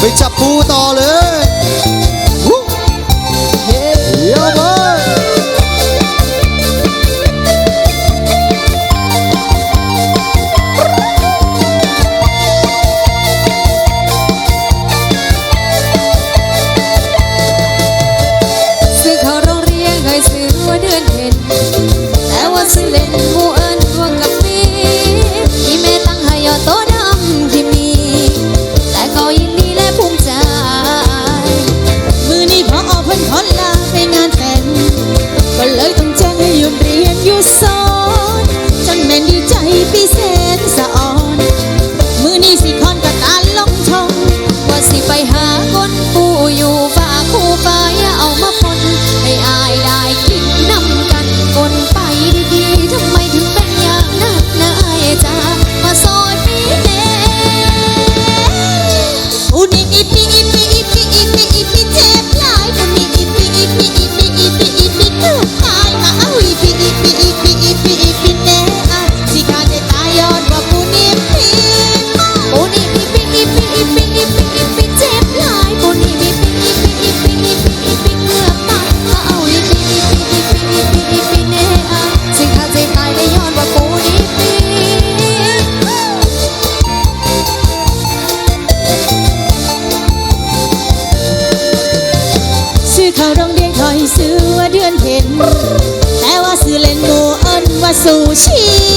ไปจับปูต่อเลย 苏醒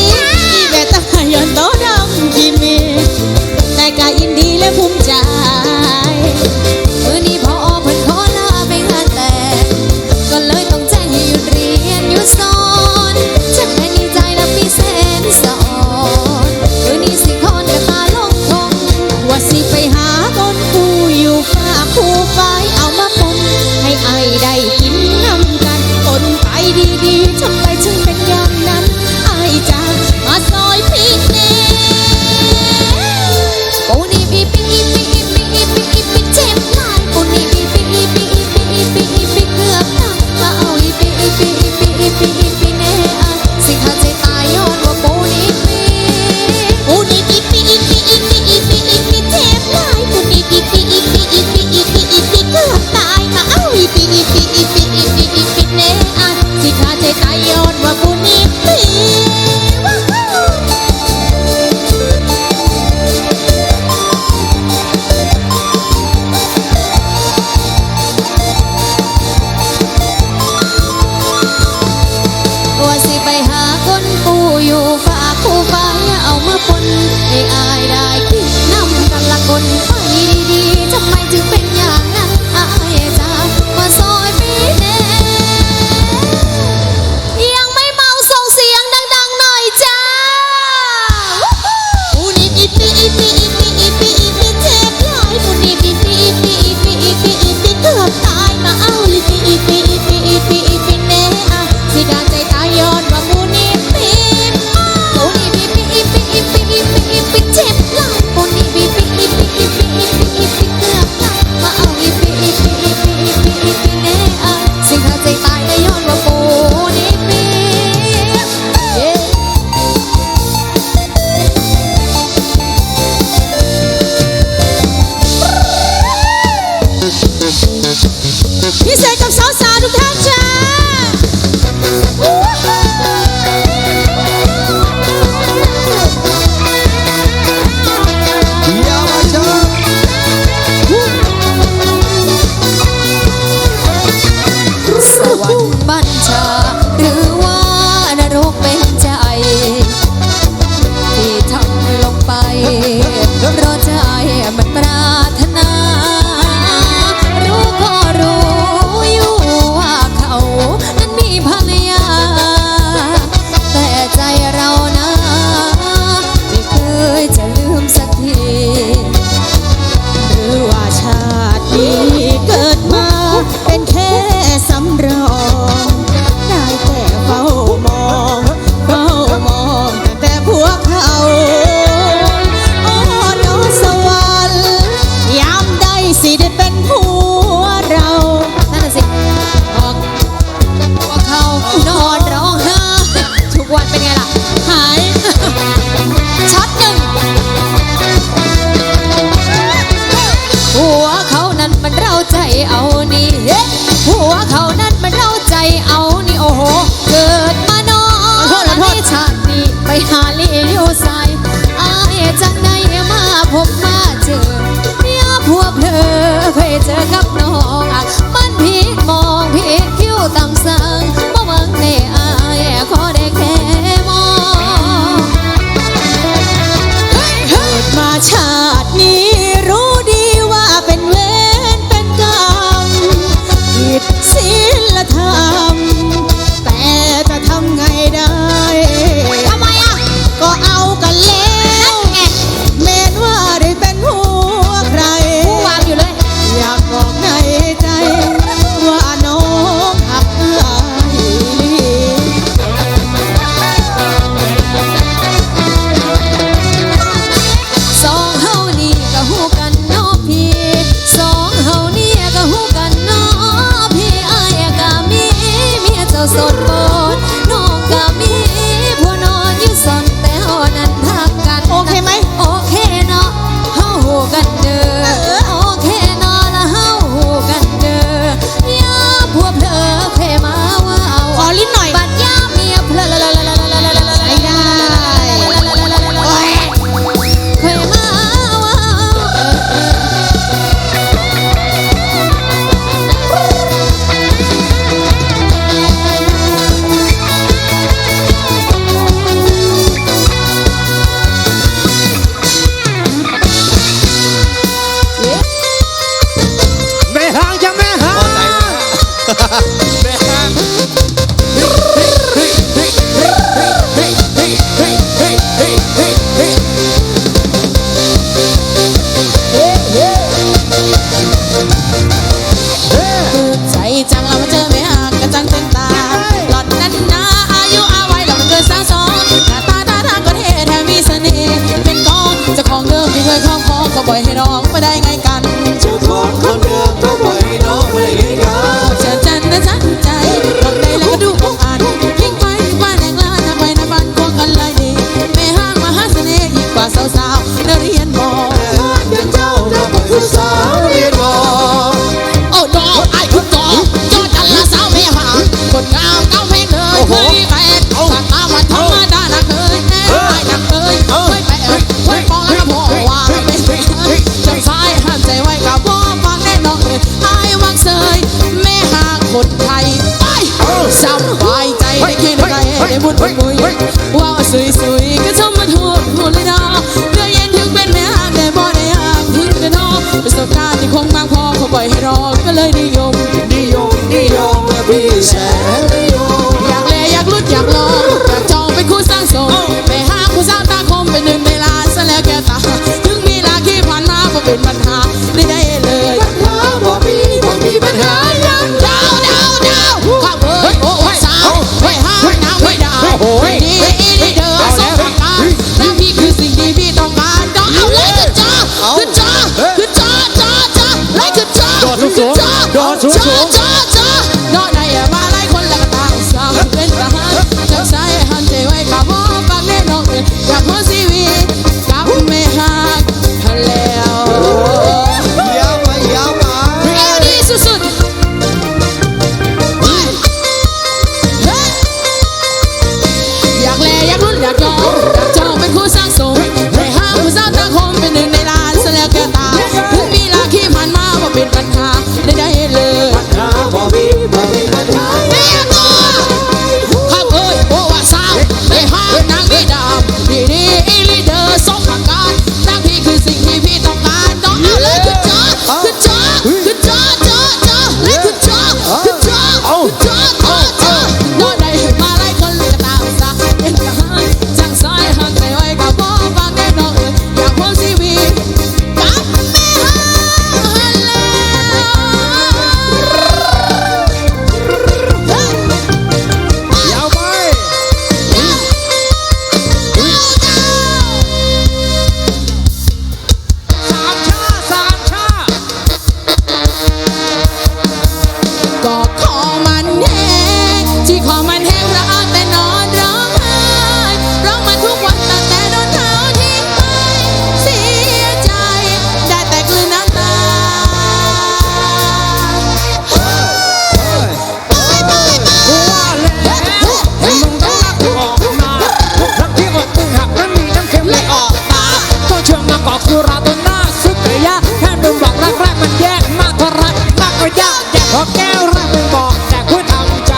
เพรแก้วรักเป็นบอกแต่เพื่ทำใจ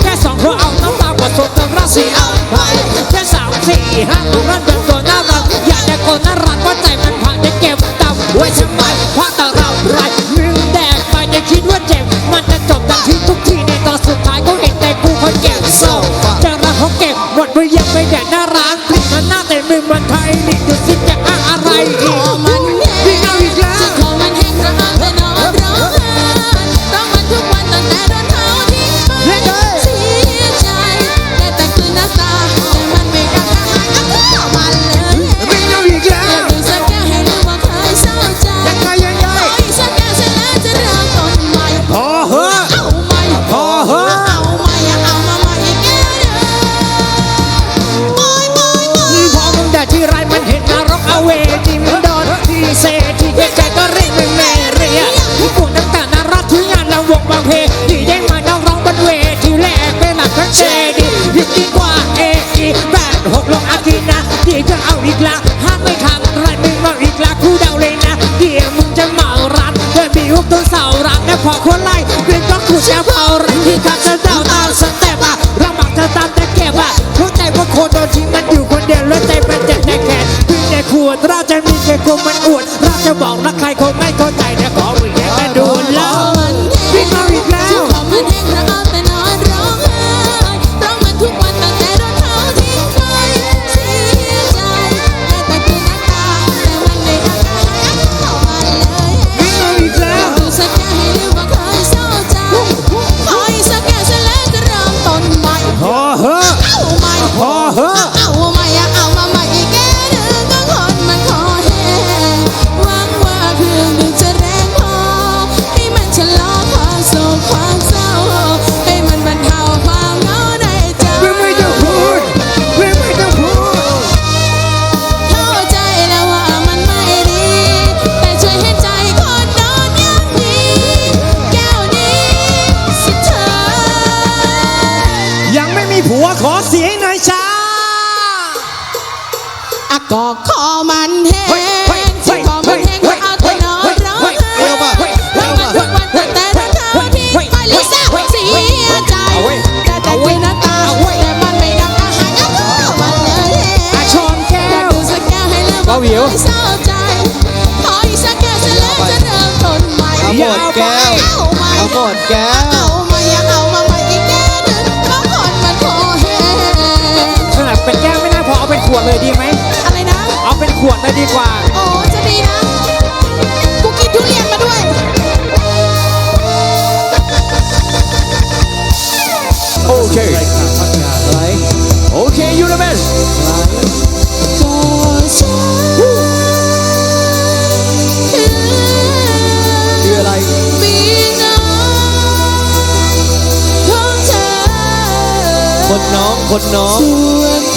แค่สองเพรเอาน้ำตาบดสดแต่รักสีอภัยแค่สามสี่ห้ารันเป็นตัวน่ารักอยากได้คนน่ารักว่าใจมันผ่านจะเก็บตำไว้ทำไมเพราะแต่เราไรมึงแดกไปอย่คิดว่าเจ็บ มันจะจบดังที่ทุกทีในตอนสุดท้ายก็เห็นแต่กูคนเก็บโซ่จะรักเขาเก็บหมดไปยังไม่แดกน่ารักผิดมันหน้าแต่มึงมันไทยนี่ ทำตามแต่แก่ว่ารู้ใจว่าคนโดนทิ้งมันอยู่คนเดียวแล้วใจมันเจ็บในแขนวิ่งในขวดราจะมีแค่คนมันอวดเราจะบอกรักใครคน ดแก้วเอาโกดแก้วเอาไม่ยังเอามาไปอีกแค่เดืขนาดเป็นแก้วไม่น่าพอเอาเป็นขวดเลยดีไหมอะไรนะ เอาเป็นขวดเลยดีกว่า คน้องคนน้อง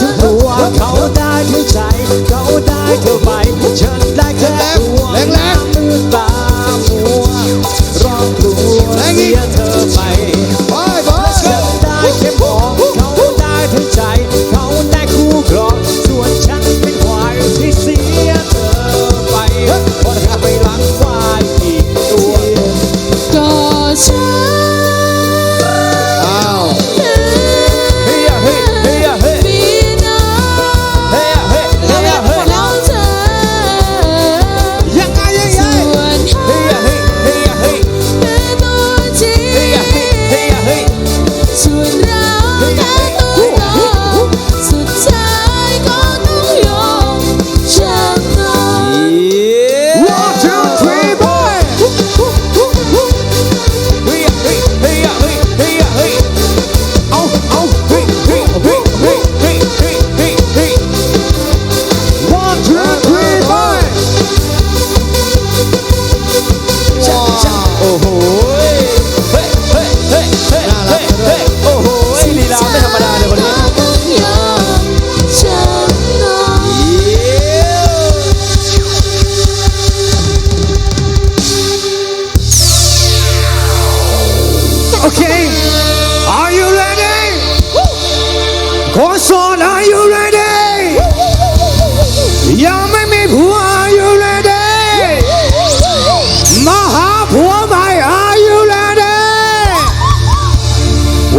ถือ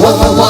Whoa, whoa.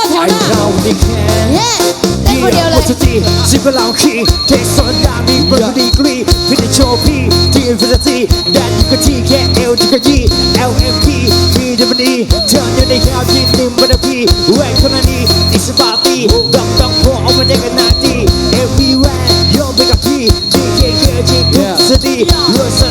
แถวหน้าเย้เต้นคนเดียวเลยสิบเหล่าขี้เทสอนดามีเบอริดีกรีพิธีโชว์พี่ที่อินฟินิตี้แดนยูกที่แค่เอลที่กยี่ LMP มีดับดีเธออยู่ในข่าวที่หนึ่งบันทีแหวนคนนี้ it's a party ดังดังพอเอามาได้กันนาที everywhere โยนไปกับพี่ที่เก่งเก่งที่ทุกสตีรวยสั